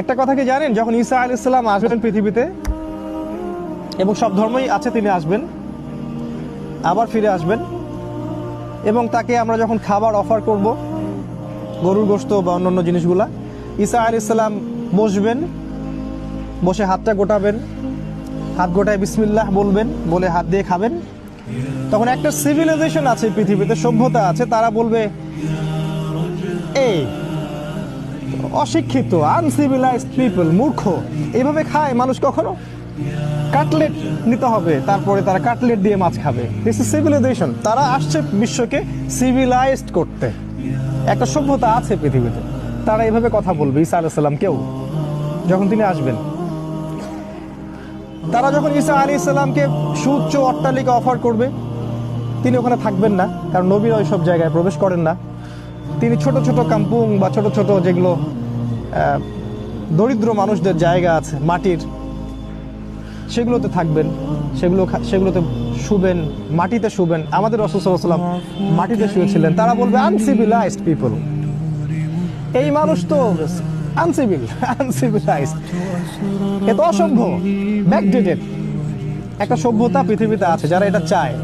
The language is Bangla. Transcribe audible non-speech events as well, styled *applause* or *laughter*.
একটা কথা কি জানেন? যখন ঈসা আল ইসলাম আসবেন পৃথিবীতে, এবং সব ধর্মই আছে, তিনি আসবেন, আবার ফিরে আসবেন, এবং তাকে আমরা যখন খাবার অফার করব, গরুর গোস্ত বা অন্যান্য জিনিসগুলা, ঈসা আল ইসলাম বসবেন, বসে হাতটা গোটাবেন, হাত গোটায় বিসমিল্লাহ বলবেন, বলে হাত দিয়ে খাবেন। তখন একটা সিভিলাইজেশন আছে পৃথিবীতে, সভ্যতা আছে, তারা বলবে, এই অশিক্ষিত আনসিভিলাইজড পিপল মূর্খ। এইভাবে খায় মানুষ কখনো? কাটলেট নিতে হবে, তারপরে তারা কাটলেট দিয়ে মাছ খাবে। দিস ইজ সিভিলাইজেশন তারা আসছে বিশ্বকে সিভিলাইজড করতে। একটা সভ্যতা আছে পৃথিবীতে। তারা এভাবে কথা বলবে, ঈসা আলাইসাল্লাম কেউ? যখন তিনি আসবেন। তারা যখন ঈসা আলী ইসলামকে সুউচ্চ অট্টালিকা অফার করবে, তিনি ওখানে থাকবেন না, কারণ নবীরা ওই সব জায়গায় প্রবেশ করেন না। তিনি ছোট ছোট কাম্পুং বা ছোট ছোট যেগুলো দরিদ্র মানুষদের জায়গা আছে, মাটির। সেগুলোতে থাকবেন, সেগুলো সেগুলোতে শুবেন, মাটিতে শুবেন। আমাদের রসুলাম মাটিতে শুয়েছিলেন। তারা বলবে, আনসিভিলাইজড পিপল। এই মানুষ তো আনসিভিল, *laughs* আনসিভিলাইজড। এ তো অসভ্য, ব্যাকডেটেড। একটা সভ্যতা পৃথিবীতে আছে, যারা এটা চায়।